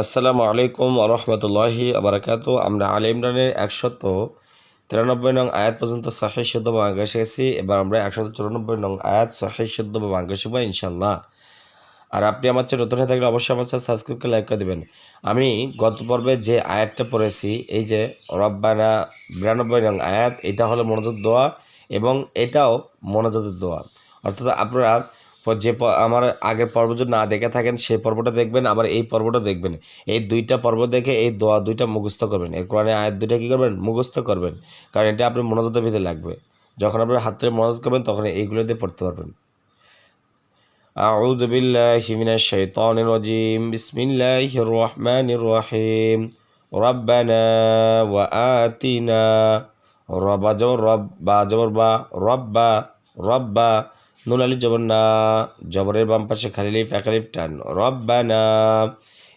আসসালামু আলাইকুম রহমতুল্লাহি আবরাকাত আমরা আলী ইমরানের একশত তিরানব্বই নং আয়াত পর্যন্ত সাহি শুদ্ধ বা বাঙ্গা শিখেছি এবার আমরা একশত চুরানব্বই নং আয়াত সাহি শুদ্ধ বা বাঙ্গা শিখব ইনশাল্লাহ আর আপনি আমার চ্যানেল নতুন হয়ে থাকলে অবশ্যই আমার চ্যানেল সাবস্ক্রাইব করে লাইক করে দেবেন। আমি গত পর্বে যে আয়াতটা পড়েছি, এই যে রব্বানা বিরানব্বই নং আয়াত, এটা হলো মনোযোগ দোয়া এবং এটাও মনোযোগের দোয়া অর্থাৎ আপনারা যে প- আমার আগের পর্ব যদি না দেখে থাকেন সেই পর্বটা দেখবেন আবার এই পর্বটা দেখবেন এই দুইটা পর্ব দেখে এই দোয়া দুইটা মুখস্থ করবেন এই কোরআনে আয়াত দুইটা কী করবেন মুখস্থ করবেন কারণ এটা আপনার মনোযোগের ভিতরে লাগবে যখন আপনার হাত ধরে মনোযোগ করবেন তখন এইগুলো দিয়ে পড়তে পারবেন أعوذ بالله من الشيطان الرجيم بسم الله الرحمن الرحيم ربنا وآتنا رب جبر رب با جبر با رب رب নুন আলি জবর না, জবরের বাম পাশে খালি লিপ একালিপ টান রব্বানা,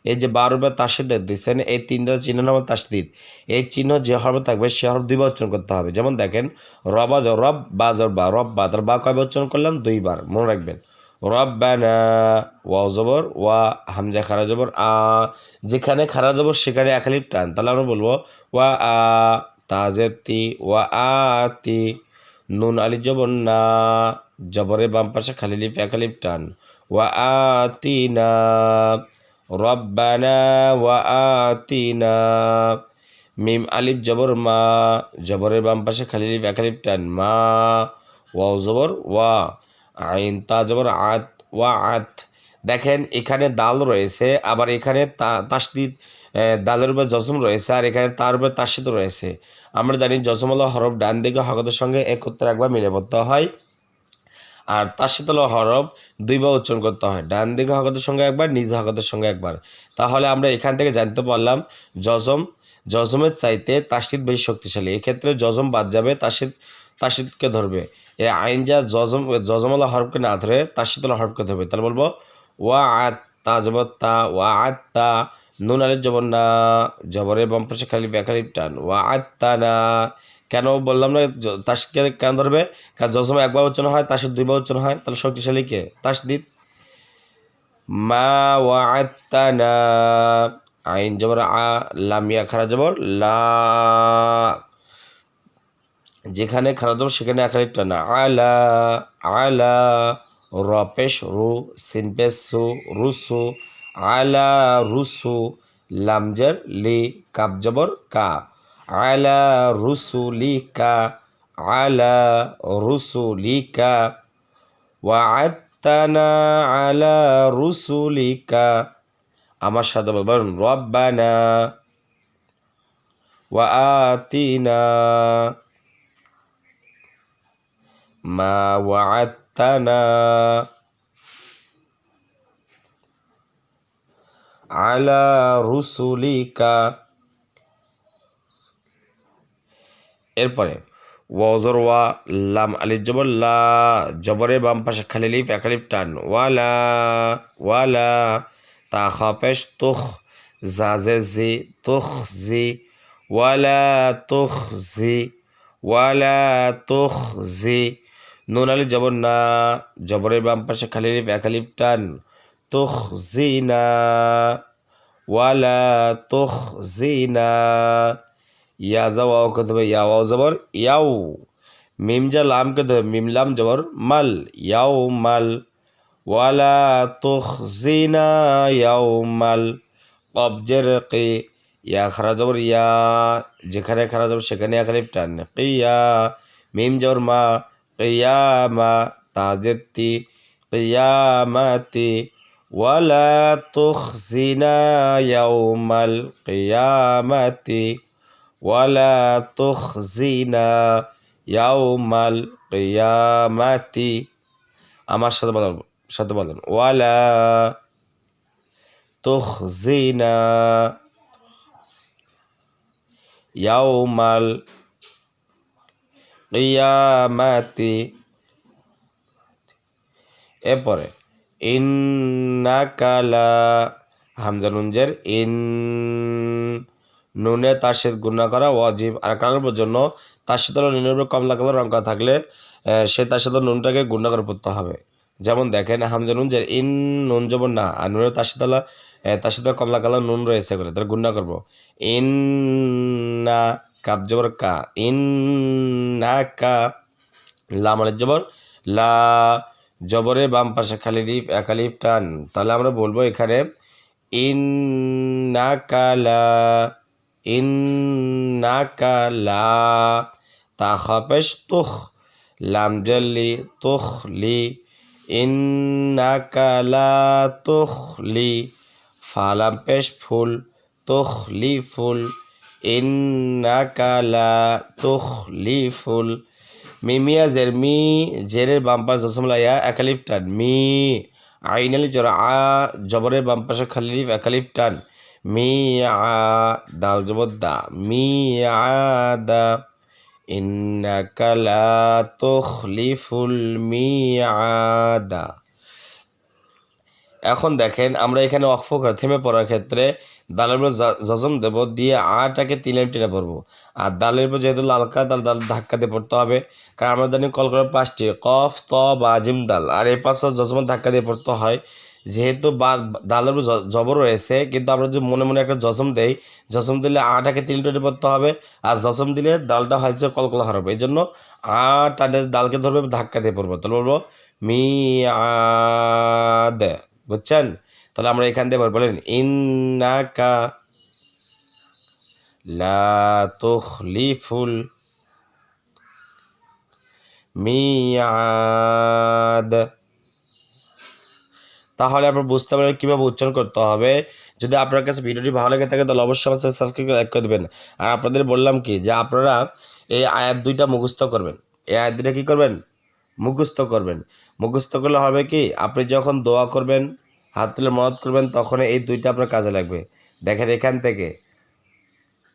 এই যে বারো বার তাসিদ দিচ্ছেন, এই তিনটা চিহ্ন নাম তাসদিদ এই চিহ্ন যে হরফ থাকবে, সে হরফ দুইবার উচ্চারণ করতে হবে। যেমন দেখেন, রবা রব, বা জর বা রব, বা তার বা কয়বার উচ্চারণ করলাম? দুইবার। মনে রাখবেন রব রব্বানা, ওয়াও জবর, ওয়া হামজা খারা জবর, আ, যেখানে খারা জবর সেখানে একালিপ টান। তাহলে আমরা বলব, ওয়া আ, তাজেতি, ওয়া আতি, নুন আলি জবর না জবরের বাম পাশে খালি লিপ একালিপ টান ওয়া আতিনা রব্বানা, ওয়া আতিনা। মিম আলিফ জবর মা, জবরের বাম পাশে খালি লিপ একালিপ টান মা। ওয়াও জবর, ওয়া। আইন তা জবর, আত, ওয়া আত। দেখেন, এখানে দাল রয়েছে, আবার এখানে তাসদিদ দালের উপর জজম রয়েছে, আর এখানে তার উপর তাসিদ রয়েছে। আমরা জানি জজমলা হরফ ডান দিকে হকতের সঙ্গে একত্রে একবার মিলে পড়তে হয়। আর তাসিদল হরফ দুইবার উচ্চারণ করতে হয়। ডান দিকে হকতের সঙ্গে একবার, নিজ হকতের সঙ্গে একবার। তাহলে আমরা এখান থেকে জানতে পারলাম জজম জজমের চাইতে তাসিদ বেশি শক্তিশালী। এক্ষেত্রে জজম বাদ যাবে তাসিদ তাসিদকে ধরবে। এ আইন যা জজম জজমলা হরফকে না ধরে তাসিদলা হরফকে ধরবে। তাহলে বলব, ওয়া আত তা জবর তা, ওয়া আত তা, নুন আলের জবর না, জবরের বাম পাশে খালি বেখালিপ টান। ওয়া আত তা না কেন বললাম না? তাসকে কেন ধরবে? কারণ জজম একবার উচ্চারণ হয়, তাসের দুইবার উচ্চারণ হয়, তাহলে শক্তিশালী কে? তাসদিদ। মা ওয়া না আইন জবর আ লামিয়া খারা জবর, লা যেখানে খারাপ জবর, সেখানে একালিপ টানা আলা আলা, রপেশ রু সিনপেশ সু রুসু আলা রুসু লামজের লি, কাপ জবর, কা। আলা রুসু লি কা আলা রুসু লি কা ওয়াআত্তানা আলা রুসুলিকা আমার সাথে বলবেন রব্বানা ওয়া আতিনা মা ওয়াআত্তানা আলা এরপরে ওয়াজর ওয়া লাম আলিফ জবর, লা জবরের বাম পাশে খালি লিফ একালিফ টান ওয়ালা ওয়ালা তা খাপেশ তুখ জাজে জি তুখ জি ওয়ালা তুখ জি ওয়ালা তুখ জি, নুন আলিফ জবর, না, জবরের বাম পাশে খালি লিফ একালিফ টান, তুখ জি না ওয়ালা তুখ জি না। ইয়া যাওয়াও করতে হবে ইয়া ওয়াও জবর ইয়াও মিম যা লাম করতে হবে মিম লাম জবর মাল ইয়াও মাল ওয়ালা তুখ জিনা ইয়াও মাল কবজের কি ইয়া খারা জবর ইয়া যেখানে খারা জবর সেখানে একালিপ টান কিয়া মিম জবর মা কিয়ামা তাজেতি কিয়ামাতি ওয়ালা তুখজিনা ইয়াউমাল কিয়ামাতি ওয়ালা তুখজিনা ইয়াউমাল কিয়ামাতি আমার সাথে বলেন সাথে বলেন ওয়ালা তুখজিনা ইয়াউমাল কিয়ামাতি এরপরে ইন্নাকালা হামজা নুনজের ইন নুনে তার সাথে গুণা করা ওয়াজিব। আর কারোর জন্য তার সাথে নুনের উপর কমলা কালার রঙ করা থাকলে সে তার সাথে নুনটাকে গুণা করে পড়তে হবে। যেমন দেখেন, হামজা নুন যে ইন নুন জবর না, আর নুনের তার সাথে তার সাথে কমলা কালার নুন রয়েছে করে তাহলে গুন্না করব। ইন না কাপ জবর কা, ইন না কা, লাম আলের জবর, লা জবরে বাম পাশে খালি লিফ একালিফ টান। তাহলে আমরা বলব এখানে ইন্নাকালা ইন্নাকালা তা খাপেশ তুখ লাম জল্লি তুখ লি ইন্নাকালা তুখ লি ফালাম পেশ ফুল তুখ লি ফুল ইন্নাকালা তুখ লি ফুল মিমিয়া জের মি জেরের বাম পাশ জসমলা ইয়া টান মি আইনালি জোর আ জবরের বাম পাশে খালিফ একালিফ টান মি আ দাল জবর দা মি আ দা ইন্নাকা তুখলিফুল মিআদা এখন দেখেন, আমরা এখানে অক্ষ থেমে পড়ার ক্ষেত্রে দালের উপর জজম দেব, দিয়ে আটাকে তিন লাইন টেনে পড়ব। আর দালের উপর যেহেতু লালকা দাল দাল ধাক্কা দিয়ে পড়তে হবে। কারণ আমরা জানি কল করার পাঁচটি, কফ, ত, বা জিম, দাল। আর এই পাঁচ জজমের ধাক্কা দিয়ে পড়তে হয়। যেহেতু বা, দালের উপর জবর রয়েছে, কিন্তু আমরা যদি মনে মনে একটা জজম দেই জজম দিলে আটাকে তিন টেনে পড়তে হবে, আর জজম দিলে দালটা হয়তো কলকলা হারাবে এই জন্য আ টানে দালকে ধরবে, ধাক্কা দিয়ে পড়ব। তাহলে বলব, মি আদ বুঝছেন? তাহলে আমরা এখান থেকে বলেন, ইন্নাকা লা তুখলিফুল মিয়াদ তাহলে আপনার বুঝতে পারবেন কীভাবে উচ্চারণ করতে হবে। যদি আপনার কাছে ভিডিওটি ভালো লেগে থাকে, তাহলে অবশ্যই আমার সাথে সাবস্ক্রাইব করে like করে দেবেন। আর আপনাদের বললাম কি, যে আপনারা এই আয়াত দুইটা মুখস্থ করবেন। এই আয়াত দুইটা কী করবেন? মুখস্থ করবেন। মুখস্থ করলে হবে কি, আপনি যখন দোয়া করবেন, হাত তুলে মদত করবেন তখন এই দুইটা আপনার কাজে লাগবে। দেখেন এখান থেকে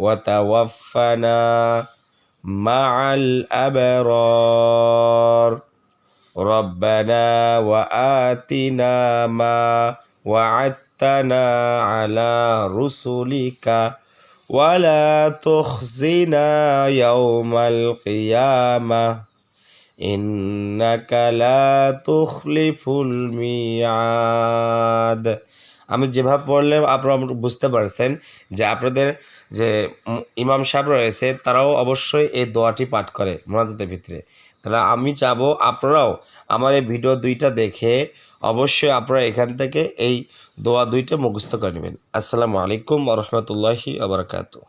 وتوفنا مع الأبرار ربنا وآتنا ما وعدتنا على رسلك ولا تخزنا يوم القيامة إنك لا تخلف الميعاد আমি যেভাবে পড়লে আপনারা বুঝতে পারছেন যে আপনাদের যে ইমাম সাহেব রয়েছে, তারাও অবশ্যই এই দোয়াটি পাঠ করে মোনাজাতের ভিতরে। তাহলে আমি চাবো আপনারাও আমার এই ভিডিও দুইটা দেখে অবশ্যই আপনারা এখান থেকে এই দোয়া দুইটা মুখস্থ করে নেবেন। আসসালামু আলাইকুম রহমতুল্লাহি আবরকাতু